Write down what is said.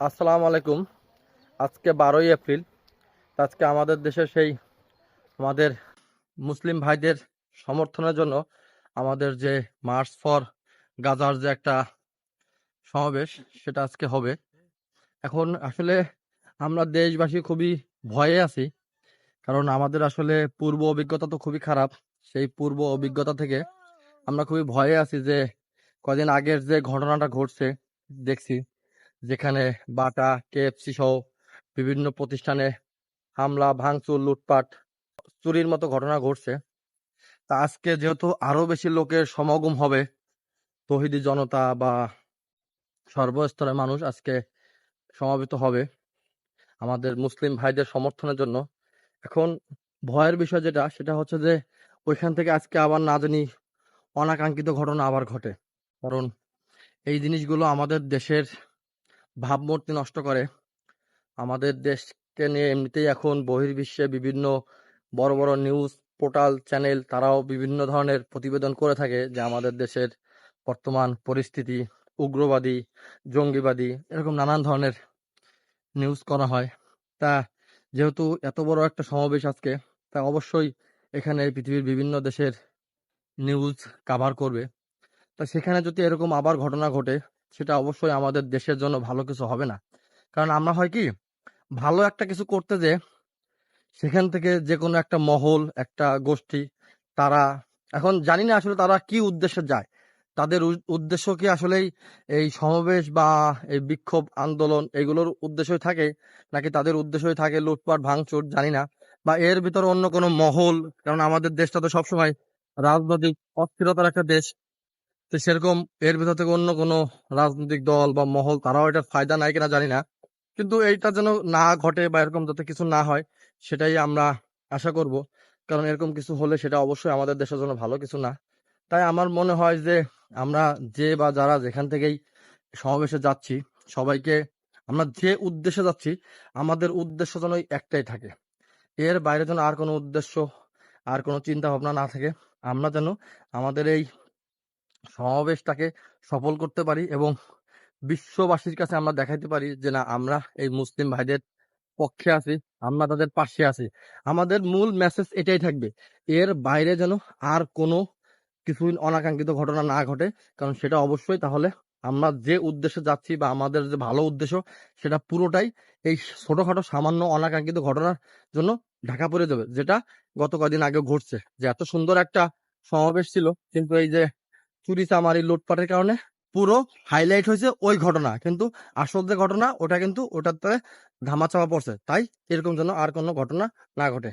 আসসালামু আলাইকুম। আজকে বারোই এপ্রিল। আজকে আমাদের দেশে সেই আমাদের মুসলিম ভাইদের সমর্থনের জন্য আমাদের যে মার্চ ফর গাজার যে একটা সমাবেশ, সেটা আজকে হবে। এখন আসলে আমরা দেশবাসী খুবই ভয়ে আছি, কারণ আমাদের আসলে পূর্ব অভিজ্ঞতা তো খুবই খারাপ। সেই পূর্ব অভিজ্ঞতা থেকে আমরা খুবই ভয়ে আছি যে কদিন আগের যে ঘটনাটা ঘটছে, দেখছি। যেখানে বাটা কেএফসি সহ বিভিন্ন প্রতিষ্ঠানে হামলা, ভাঙচুর, লুটপাট, চুরির মতো ঘটনা ঘটছে। তা আজকে যেহেতু আরও বেশি লোকের সমাগম হবে, তহিদি জনতা বা সর্বস্তরের মানুষ আজকে সমাবেত হবে আমাদের মুসলিম ভাইদের সমর্থনের জন্য। এখন ভয়ের বিষয় যেটা, সেটা হচ্ছে যে ওইখান থেকে আজকে আবার না জানি অনাকাঙ্ক্ষিত ঘটনা আবার ঘটে। কারণ এই জিনিসগুলো আমাদের দেশের ভাবমূর্তি নষ্ট করে। আমাদের দেশকে নিয়ে এমনিতেই এখন বহির্বিশ্বে বিভিন্ন বড় বড় নিউজ পোর্টাল চ্যানেল তারাও বিভিন্ন ধরনের প্রতিবেদন করে থাকে যে আমাদের দেশের বর্তমান পরিস্থিতি, উগ্রবাদী, জঙ্গিবাদী, এরকম নানান ধরনের নিউজ করা হয়। তা যেহেতু এত বড় একটা সমাবেশ আজকে, তা অবশ্যই এখানে পৃথিবীর বিভিন্ন দেশের নিউজ কাভার করবে। তা সেখানে যদি এরকম আবার ঘটনা ঘটে সেটা অবশ্যই আমাদের দেশের জন্য ভালো কিছু হবে না। কারণ আমরা হয় কি, ভালো একটা কিছু করতে যে, সেখান থেকে যে কোনো একটা মহল, একটা গোষ্ঠী, তারা এখন জানি না আসলে তারা কি উদ্দেশ্যে যায়। তাদের উদ্দেশ্য কি আসলেই এই সমাবেশ বা এই বিক্ষোভ আন্দোলন এগুলোর উদ্দেশ্যই থাকে, নাকি তাদের উদ্দেশ্যই থাকে লুটপাট, ভাঙচুর জানি না। বা এর ভিতরে অন্য কোনো মহল, কারণ আমাদের দেশটা তো সবসময় রাজনৈতিক অস্থিরতার একটা দেশ তো সেরকম এর ভিতর থেকে অন্য কোনো রাজনৈতিক দল বা মহল, তারাও এটার ফায়দা নাই কিনা জানি না। কিন্তু এইটা যেন না ঘটে বা এরকম যাতে কিছু না হয়, সেটাই আমরা আশা করব। কারণ এরকম কিছু হলে সেটা অবশ্যই আমাদের দেশের জন্য ভালো কিছু না। তাই আমার মনে হয় যে আমরা যে বা যারা যেখান থেকেই সমাবেশে যাচ্ছি, সবাইকে আমরা যে উদ্দেশ্যে যাচ্ছি, আমাদের উদ্দেশ্য যেন একটাই থাকে। এর বাইরে যেন আর কোনো উদ্দেশ্য, আর কোনো চিন্তা ভাবনা না থাকে। আমরা যেন আমাদের এই সমাবেশটাকে সফল করতে পারি এবং বিশ্ববাসীর কাছে আমরা দেখাইতে পারি যে, না, আমরা এই মুসলিম ভাইদের পক্ষে আছি, আমরা তাদের পাশে আছি। আমাদের মূল মেসেজ এটাই থাকবে, এর বাইরে যেন আর কোনো কিছু অনাকাঙ্ক্ষিত ঘটনা না ঘটে, কারণ সেটা অবশ্যই তাহলে আমরা যে উদ্দেশ্যে যাচ্ছি বা আমাদের যে ভালো উদ্দেশ্য, সেটা পুরোটাই এই ছোটখাটো সামান্য অনাকাঙ্ক্ষিত ঘটনার জন্য ঢাকা পড়ে যাবে, যেটা গত কদিন আগে ঘটছে, যে এত সুন্দর একটা সমাবেশ ছিল, কিন্তু এই যে চুরি চামারি, লুটপাটের কারণে পুরো হাইলাইট হয়েছে ওই ঘটনা। কিন্তু আসল যে ঘটনা, ওটা কিন্তু ওটাতে ধামাচাপা পড়ছে। তাই এরকম যেন আর কোনো ঘটনা না ঘটে।